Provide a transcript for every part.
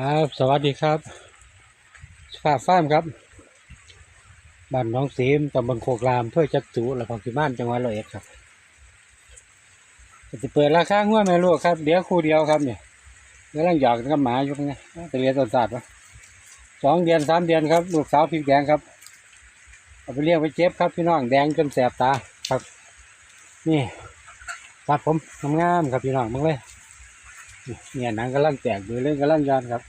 ครับ สวัสดีครับฝ้าฟ้ามครับบ้านน้องสีมตำบลโคกรามเพื่อจัดจุและของที่บ้านจังหวัดร้อยเอ็ดครับจะเปิดราคาหัวแม่ลูกครับเดี๋ยวคู่เดียวครับเนี่ยกำลังหยอกกับหมาอยู่ไงจะเรียนต้นศาสตร์วะสองเดือนสามเดือนครับ ลูกสาวพริกแดงครับเอาไปเลี้ยงไปเจ็บครับพี่น้องแดงจนแสบตาครับ นี่ครับผมงามๆครับพี่น้องมึงเลย เนี่ยหนังกำลังแตกดูเรื่องกำลังย้อนครับ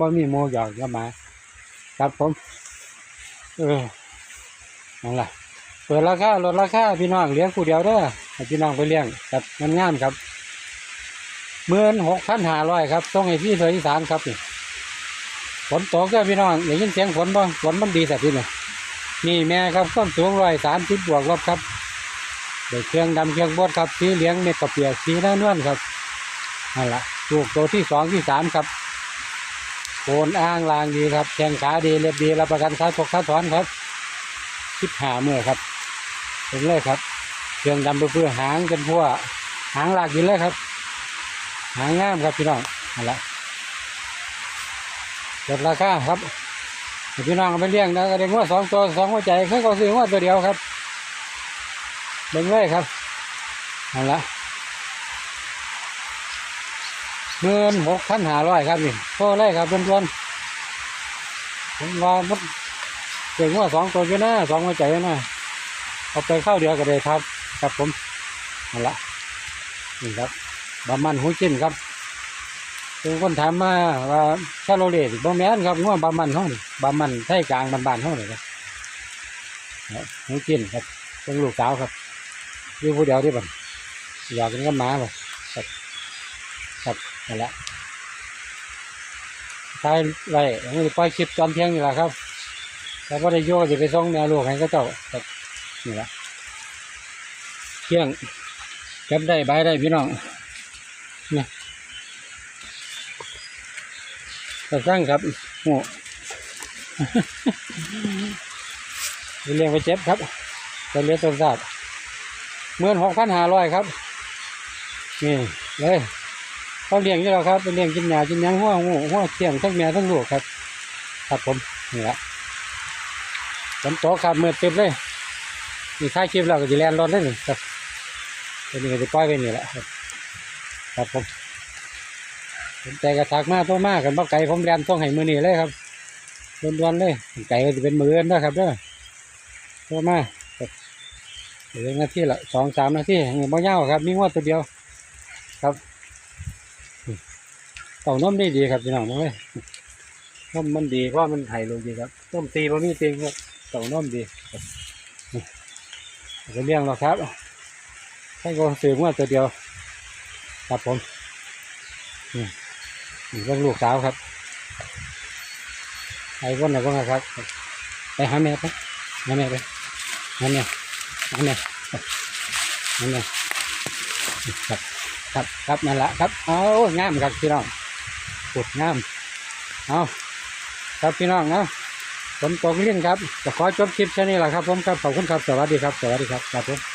บ่มีโมหยอกก็มา ครับผม เออนั่นแหละเปิดราคาลดราคาพี่น้องเลี้ยงผู้เดียวเด้อพี่น้องไปเลี้ยงครับมันงามครับเมื่นหกพันห้าร้อยครับต้องให้พี่เธออีสานครับนี่ฝนตกก็พี่น้องอย่ายินเสียงฝนบ้างฝนมันดีสักทีเนี่ยนี่แม่ครับต้นสูงร้อยสามสิบบวกลบครับ เด็กเครื่องดำเครื่องบดครับสีเหลืองเม็ดกระเปียกสีน้านวลครับนั่นแหละลูกตัวที่สองที่สามครับโคนอ้างลางดีครับแข้งขาดีเรียบดีรับประกันค่าตกค่าถอนครับคิดหาเมื่อครับถึงเลยครับเครื่องดำเพื่อหางกันพัวหางหลากอยู่เลยครับ หางงามครับพี่น้องนั่นแหละลดราคาครับพี่น้องเอาไปเลี้ยงนะก็ได้งวดสองตัวสองหัวใจเคยก็ซื้องวดตัวเดียวครับ เบิ่งเลยครับนั่นละเงินหกพันหาร้อยครับนี่โทษเลยครับเพื่อนๆผมรอมันเก่งว่าสองตัวอยู่นะสองหัวใจนะเอาไปเข้าเดียวก็ได้ครับ ครับผมนั่นละนี่ครับบะมันหูจิ้นครับเป็นคนถามมาว่าชาโลเลตบ่แม่นครับว่าบะมันห้องบะมันไทยกลางบานๆห้องนี่ครับหูจิ้นครับเป็นลูกสาวครับ อยู่ผู้เดียวที่บันอยากกินกับหมาบ่ครับครับนั่นแหละท้ายไว้ยังไม่ได้ปล่อยคลิปตอนเที่ยงนี่แหละครับแต่ว่าได้โยจะไปส่งแนวลูกให้ก็เจ้าครับนี่แหละเที่ยงเก็บได้ใบได้พี่น้องนี่กระสร้างครับโอ้เลี้ยงไปเจ็บครับไปเลี้ยงต้นศาสตร์ มื่อหกพันห้าร้อยครับ นี่เลยเขาเลี้ยงอยู่แล้วครับเป็นเลี้ยงกินหญ้ากินยังหัวหัวหัวเที่ยงทั้งแม่ทั้งลูกครับ ครับผมนี่แหละฝนตกครับเมื่อเต็มเลยนี่ท้ายคลิปเราก็จะแลนรถได้หนึ่งครับตัวนี้ก็จะปล่อยไปนี่แหละครับครับผมสนใจกระทักมาตัวมากกันบ่ไก่ผมแลนต้องให้มือนี่เลยครับด่วนๆเลยไก่ก็จะเป็นมือเอื้อนนะครับเด้อตัวมาก เหลือนาทีละสองสามนาทียังไม่ยาวครับ มีงวดตัวเดียว ครับเต่านมได้ดีครับพี่น้องมาเลยนมมันดีเพราะมันไถ่ลงดีครับต้มตีบะมีตีครับเต่านมดีครับนี่จะเลี้ยงเราครับให้ก็ซื้องวดตัวเดียว ครับผมนี่นี่เรื่องลูกสาวครับไอ้คนไหนบ้างครับ ไปหาแม่ไปหาแม่ไปหาแม่ นั่นไงนั่นไงครับ ครับครับนั่นแหละครับเอางามครับพี่น้องปวดงามเอาครับพี่น้องนะผมตกเลี่ยนครับจะขอจบคลิปแค่นี้แหละครับผมครับขอบคุณครับสวัสดีครับสวัสดีครับครับผม